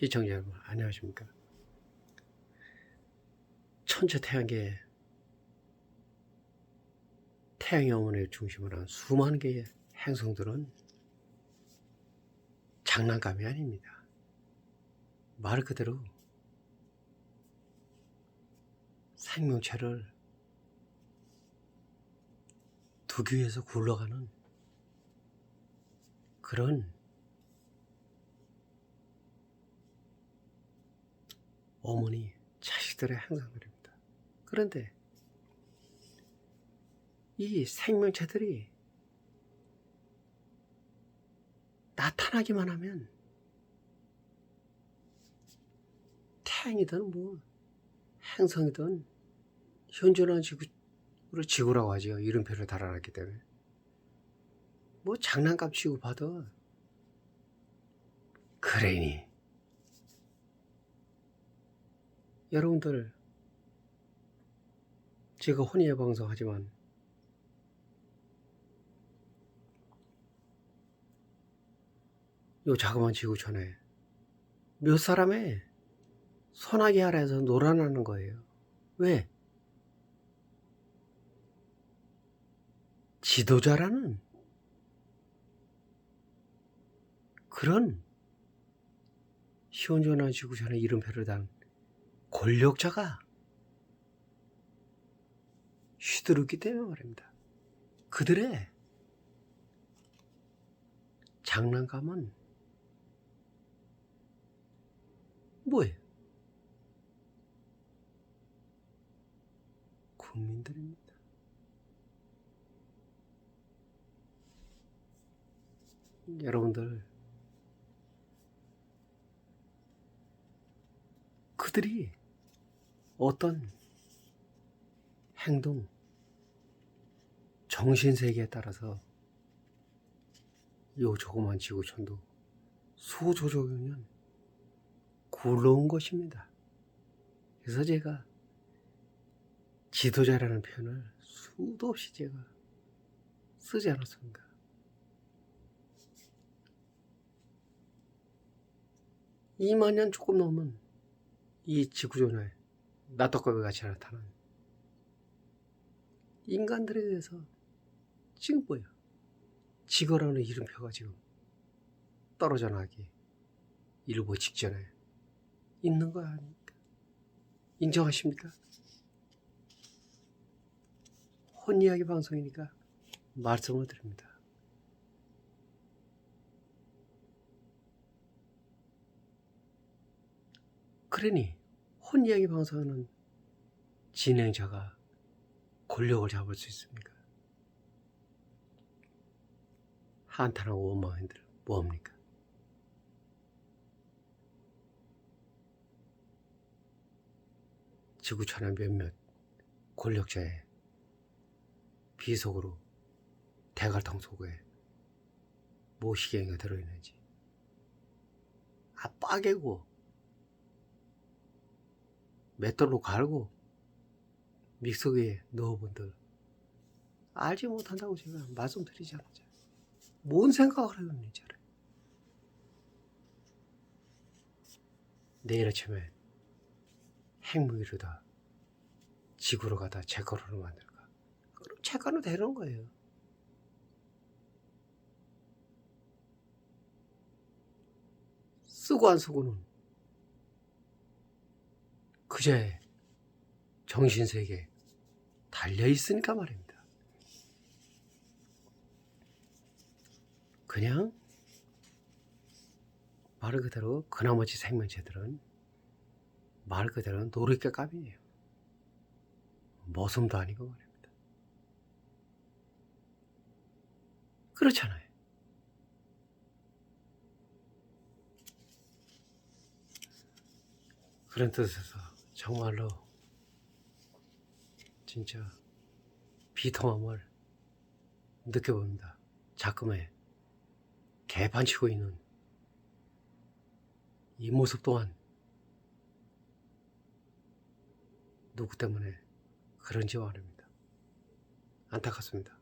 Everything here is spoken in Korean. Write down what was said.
시청자 여러분 안녕하십니까? 천체 태양계 태양의 어머니를 중심으로 한 수많은 개의 행성들은 장난감이 아닙니다. 말 그대로 생명체를 두기 위해서 굴러가는 그런 어머니, 자식들의 행상들입니다. 그런데 이 생명체들이 나타나기만 하면 태양이든 뭐 행성이든 현존한 지구로 지구라고 하죠. 이름표를 달아놨기 때문에 뭐 장난감 취급하듯 그러니 여러분들 제가 혼이의 방송하지만 요 자그마한 지구촌에 몇 사람의 소나기 아래에서 놀아나는 거예요. 왜? 지도자라는 그런 시원전한 지구촌에 이름표를 단 권력자가 휘두르기 때문에 말입니다. 그들의 장난감은 뭐예요? 국민들입니다. 여러분들 그들이 어떤 행동, 정신세계에 따라서 요 조그만 지구촌도 수조조년 굴러온 것입니다. 그래서 제가 지도자라는 표현을 수도 없이 제가 쓰지 않았습니까? 이만년 조금 넘은 이 지구촌에 나떡거비 같이 나타난 인간들에 대해서 지금 뭐야? 지거라는 이름표가 지금 떨어져 나기 일보 직전에 있는 거 아닙니까? 인정하십니까? 혼 이야기 방송이니까 말씀을 드립니다. 그러니 혼 이야기 방송하는 진행자가 권력을 잡을 수 있습니까? 한탄하고 원망한들 뭐합니까? 지구촌의 몇몇 권력자의 비속으로 대갈통 속에 무엇이경이가 들어있는지 아 빠개고 맷돌로 갈고 믹서기에 넣어본들 알지 못한다고 제가 말씀드리지 않았죠. 뭔 생각을 하는지 알아요. 내일 아침에 핵무기로 다 지구로 가다 제거로 만들까? 그럼 제거로 되는 거예요. 쓰고 안 쓰고는 그제 정신세계 달려있으니까 말입니다. 그냥 말 그대로 그 나머지 생명체들은 말 그대로 노릇개 값이에요. 머슴도 아니고 말입니다. 그렇잖아요. 그런 뜻에서 정말로 진짜 비통함을 느껴봅니다. 자금에 개판치고 있는 이 모습 또한 누구 때문에 그런지 모릅니다. 안타깝습니다.